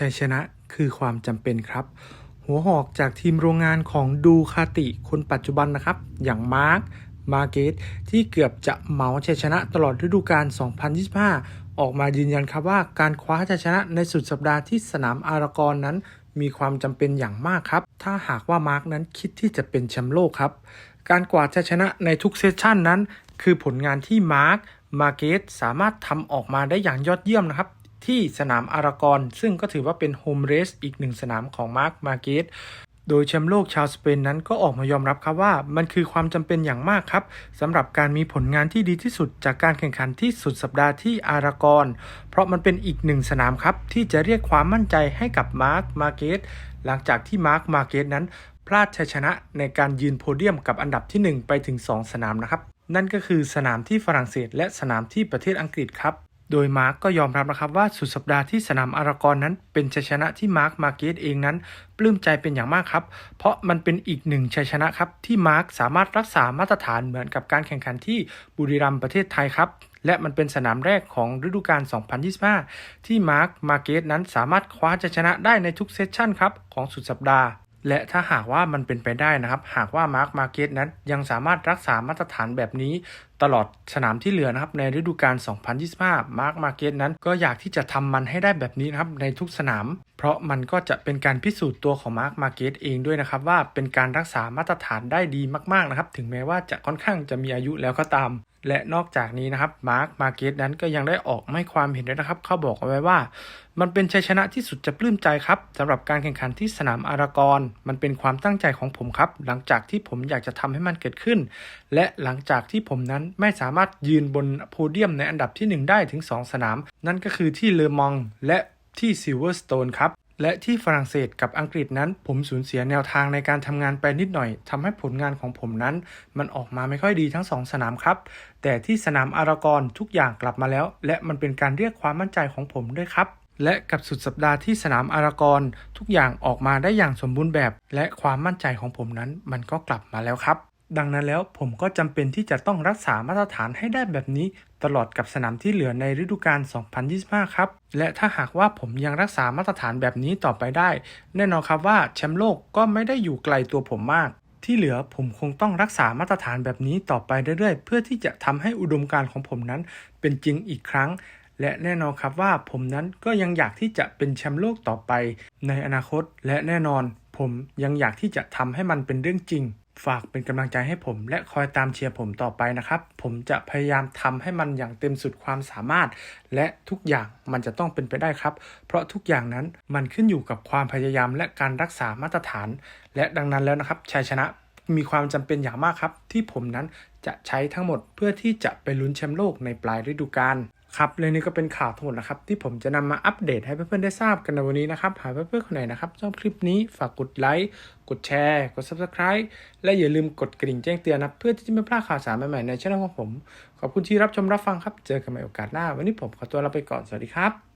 ชัยชนะคือความจำเป็นครับ หัวหอกจากทีมโรงงานของดูคาติคนปัจจุบันนะครับ อย่างมาร์คมาเกตที่เกือบจะเหมาชัยชนะตลอดฤดูกาล 2025 ออกมายืนยันครับว่าการคว้าชัยชนะในสุดสัปดาห์ที่สนามอารากอนนั้นมีความจำเป็นอย่างมากครับ ถ้าหากว่ามาร์กนั้นคิดที่จะเป็นแชมป์โลกครับ การกวาดชัยชนะในทุกเซสชันนั้น คือผลงานที่มาร์คมาเกตสามารถทำออกมาได้อย่างยอดเยี่ยมนะครับ ที่สนามอารากอนซึ่งก็ถือว่าเป็นโฮมเรสอีกหนึ่งสนามของมาร์คมาเกตโดยแชมป์โลกชาวสเปนนั้นก็ออกมายอมรับครับว่ามันคือความจำเป็นอย่างมากครับสำหรับการมีผลงานที่ดีที่สุดจากการแข่งขันที่สุดสัปดาห์ที่อารากอนเพราะมันเป็นอีกหนึ่งสนามครับ ที่จะเรียกความมั่นใจให้กับมาร์คมาเกตหลังจากที่มาร์คมาเกตนั้น พลาดชัยชนะในการยืนโพเดียมกับอันดับที่ 1 ไปถึง 2 สนามนะครับ นั่นก็คือสนามที่ฝรั่งเศส และสนามที่ประเทศอังกฤษครับ โดยมาร์กก็ยอมรับนะครับว่าสุดสัปดาห์ที่สนามอารากอนนั้น เป็นชัยชนะที่มาร์คมาเกตเองนั้น ปลื้มใจเป็นอย่างมากครับ เพราะมันเป็นอีกหนึ่งชัยชนะครับ ที่มาร์คสามารถรักษามาตรฐานเหมือนกับการแข่งขันที่บุรีรัมย์ประเทศไทยครับและมันเป็นสนามแรกของฤดูกาล 2025 ที่มาร์ค มาเกตนั้นสามารถคว้าชัยชนะได้ในทุกเซสชั่นครับ ของสุดสัปดาห์ และถ้าหากว่ามันเป็นไปได้นะครับ หากว่ามาร์คมาเก็ตนั้นยังสามารถรักษามาตรฐานแบบนี้ ตลอดสนามที่เหลือนะครับ ในฤดูกาล 2025 มาร์คมาเก็ตนั้นก็อยากที่จะทำมันให้ได้แบบนี้นะครับในทุกสนาม เพราะมันก็จะเป็นการพิสูจน์ตัวของมาร์คมาเก็ตเองด้วยนะครับ ว่าเป็นการรักษามาตรฐานได้ดีมากๆนะครับ ถึงแม้ว่าจะค่อนข้างจะมีอายุแล้วก็ตาม และนอกจากนี้นะครับมาร์คมาเกตนั้นก็ยังได้ออกไม่ความเห็นด้วยนะครับ เขาบอกเอาไว้ว่า มันเป็นชัยชนะที่สุดจะปลื้มใจครับสำหรับการแข่งขันที่สนามอารากอนมันเป็นความตั้งใจของผมครับ หลังจากที่ผมอยากจะทำให้มันเกิดขึ้น และหลังจากที่ผมนั้นไม่สามารถยืนบนโพเดียมในอันดับที่ 1 ได้ถึง 2 สนาม นั่นก็คือที่เลอมองและที่ซิลเวอร์สโตนครับ และที่ฝรั่งเศสกับอังกฤษนั้น ผมสูญเสียแนวทางในการทำงานไปนิดหน่อยทำให้ผลงานของผมนั้น มันออกมาไม่ค่อยดีทั้งสองสนามครับ แต่ที่สนามอารากอนทุกอย่างกลับมาแล้ว และมันเป็นการเรียกความมั่นใจของผมด้วยครับ และกับสุดสัปดาห์ที่สนามอารากอนทุกอย่างออกมาได้อย่างสมบูรณ์แบบ และความมั่นใจของผมนั้น มันก็กลับมาแล้วครับ ดังนั้นแล้วผมก็จำเป็นที่จะต้องรักษามาตรฐานให้ได้แบบนี้ ตลอดกับสนามที่เหลือในฤดูกาล 2025 ครับ และถ้าหากว่าผมยังรักษามาตรฐานแบบนี้ต่อไปได้ แน่นอนครับว่าแชมป์โลกก็ไม่ได้อยู่ไกลตัวผมมาก ที่เหลือผมคงต้องรักษามาตรฐานแบบนี้ต่อไปเรื่อยๆ เพื่อที่จะทำให้อุดมการณ์ของผมนั้นเป็นจริงอีกครั้งและแน่นอนครับว่าผมนั้นก็ยังอยากที่จะเป็นแชมป์โลกต่อไปในอนาคต และแน่นอนผมยังอยากที่จะทำให้มันเป็นเรื่องจริง ฝากเป็นกำลังใจให้ผม และคอยตามเชียร์ผมต่อไปนะครับ ผมจะพยายามทำให้มันอย่างเต็มสุดความสามารถ และทุกอย่างมันจะต้องเป็นไปได้ครับ เพราะทุกอย่างนั้นมันขึ้นอยู่กับความพยายามและการรักษามาตรฐาน และดังนั้นแล้วนะครับชัยชนะมีความจำเป็นอย่างมากครับ ที่ผมนั้นจะใช้ทั้งหมดเพื่อที่จะไปลุ้นแชมป์โลกในปลายฤดูกาล ครับเลยนี่ก็เป็นข่าวทั้งหมดนะครับ ที่ผมจะนำมาอัปเดตให้เพื่อนๆได้ทราบกันในวันนี้นะครับ หากเพื่อนๆคนไหนนะครับชอบคลิปนี้ฝากกดไลค์ กดแชร์ กด Subscribe และอย่าลืมกดกระดิ่งแจ้งเตือนนะเพื่อที่จะไม่พลาดข่าวสารใหม่ๆในช่องของผม ขอบคุณที่รับชมรับฟังครับ เจอกันใหม่โอกาสหน้า วันนี้ผมขอตัวลาไปก่อน สวัสดีครับ